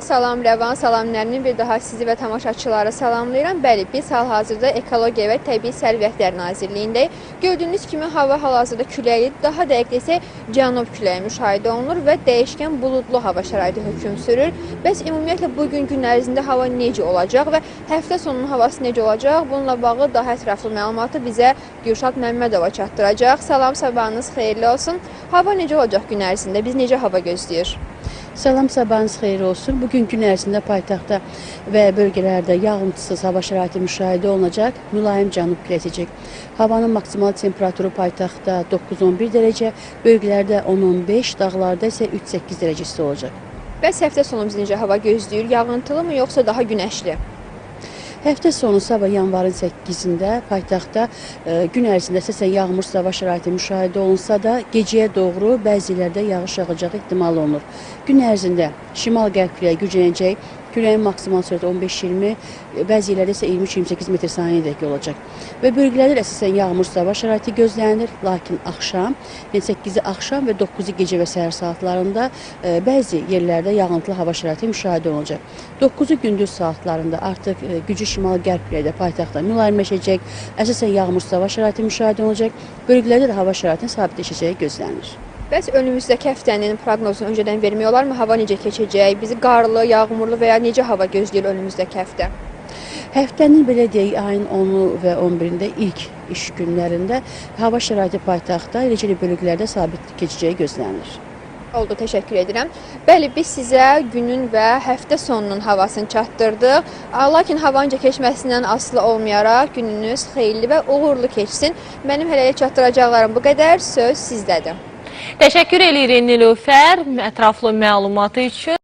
Salam Rəvan, salam Nərmin. Bir daha sizi və tamaşaçıları salamlayıram. Bəli, biz hal-hazırda Ekologiya və Təbii Sərvətlər Nazirliyindəyik. Gördüyünüz kimi hava hal-hazırda küləkli, daha dəqiq desək cənub küləyi müşahidə olunur və dəyişkən buludlu hava şəraiti hökm sürür. Bəs ümumiyyətlə bu gün gün ərzində hava necə olacaq və həftə sonunun havası necə olacaq? Bununla bağlı daha ətraflı məlumatı bizə Gülşad Məmmədova çatdıracaq. Salam, sabahınız xeyirli olsun. Hava necə olacaq gün ərzində? Biz necə hava gözləyir? Salam sabahınız xeyir olsun. Bugün gün ərzində paytaxtda və bölgələrdə yağıntısız hava şəraiti müşahidə olunacaq. Mülayim cənub küləyi əsəcək. Havanın maksimal temperaturu paytaxtda 9-11 dərəcə, bölgələrdə 10-15, dağlarda isə 3-8 dərəcə isti olacaq. Bəs həftə sonu biz necə hava gözləyir? Yağıntılı mı yoxsa daha günəşli? Həftə sonu sabah yanvarın 8-də paytaxtda e, gün ərzində əsasən yağmursuz hava şəraiti müşahidə olunsa da, gecəyə doğru bəzi yerlərdə yağış yağacağı ehtimal olunur. Gün ərzində şimal-qərb küləyi güclənəcək. Küləyin maksimal sürəti 15-20, e, bəzi yerlərdə isə 23-28 metr saniyədək olacaq. Və bölgələrdə əsasən yağmursuz hava şəraiti gözlənilir, lakin axşam, yəni 8-i axşam və 9-u gecə və səhər saatlarında e, bəzi yerlərdə yağıntılı hava şəraiti müşahidə olunacaq. 9-u gündüz saatlarında artıq e, güclü şimal-qərb küləyi də paytaxtda mülayimləşəcək, əsasən yağmursuz hava şəraiti müşahidə olunacaq. Bölgələrdə də hava şəraitinin sabitləşəcəyi gözlənilir. Bəs önümüzdəki həftənin proqnozunu öncədən vermək olarmı? Hava necə keçəcək? Bizi qarlı, yağmurlu və ya necə hava gözləyir önümüzdəki həftə? Həftənin belə deyək, ayın 10-u və 11-də ilk iş günlərində hava şəraiti paytaxtda, eləcə də bölgələrdə sabit keçəcəyi gözlənilir. Oldu, təşəkkür edirəm. Bəli, biz sizə günün və həftə sonunun havasını çatdırdıq. Lakin hava necə keçməsindən asılı olmayaraq gününüz xeyirli və uğurlu keçsin. Mənim hələlik çatdıracaqlarım bu qədər. Söz sizdədir. Təşəkkür eləyirik Nilüfər ətraflı məlumatı üçün.